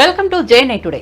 Welcome to JNI today.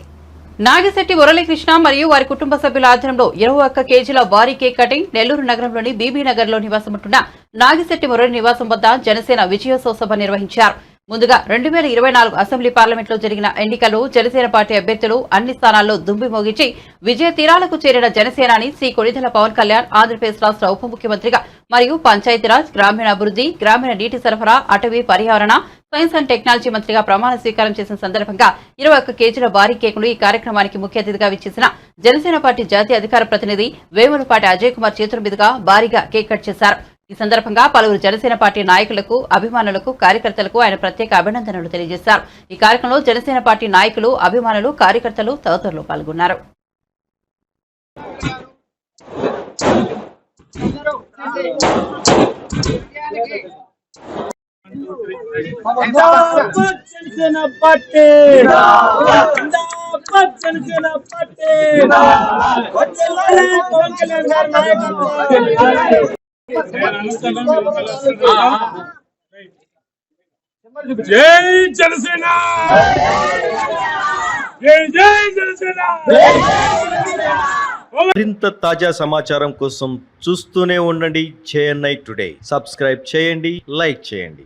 Nagishetti Muralikrishna మరియు వారి కుటుంబ సభ్యుల ఆధ్వర్యంలో ఇరవై ఒక్క కేజీల భారీ కేక్ కటింగ్ నెల్లూరు నగరంలోని బీబీ నగర్లో నివాసముంటున్న నాగిశెట్టి మురళి నివాసం వద్ద జనసేన విజయోత్సవ సభ నిర్వహించారు. ముందుగా రెండు వేల ఇరవై నాలుగు అసెంబ్లీ పార్లమెంట్లో జరిగిన ఎన్నికల్లో జనసేన పార్టీ అభ్యర్థులు అన్ని స్థానాల్లో దుమ్మి మోగించి విజయ తీరాలకు చేరిన జనసేనాని శ్రీ కొణిదెల పవన్ కళ్యాణ్ ఆంధ్రప్రదేశ్ రాష్ట్ర ఉప ముఖ్యమంత్రిగా మరియు పంచాయతీరాజ్ గ్రామీణాభివృద్ధి గ్రామీణ నీటి సరఫరా అటవీ పర్యావరణ సైన్స్ అండ్ టెక్నాలజీ మంత్రిగా ప్రమాణ స్వీకారం చేసిన సందర్భంగా ఇరవై ఒక్క కేజీల భారీ కేకులు ఈ కార్యక్రమానికి ముఖ్య అతిథిగా విచ్చేసిన జనసేన పార్టీ జాతీయ అధికార ప్రతినిధి వేములపాటి అజయ్ కుమార్ చేతుల మీదుగా భారీగా కేక్ కట్ చేశారు. ఈ సందర్భంగా పలువురు జనసేన పార్టీ నాయకులకు అభిమానులకు కార్యకర్తలకు ఆయన ప్రత్యేక అభినందనలు తెలియజేశారు ఈ కార్యక్రమంలో జనసేన పార్టీ నాయకులు అభిమానులు కార్యకర్తలు తదితరులు పాల్గొన్నారు జనసేన పార్టీ జై జనసేన! జై జై జనసేన! మరింత తాజా సమాచారం కోసం చూస్తూనే ఉండండి చేఎన్ఐ టుడే. సబ్స్క్రైబ్ చేయండి లైక్ చేయండి.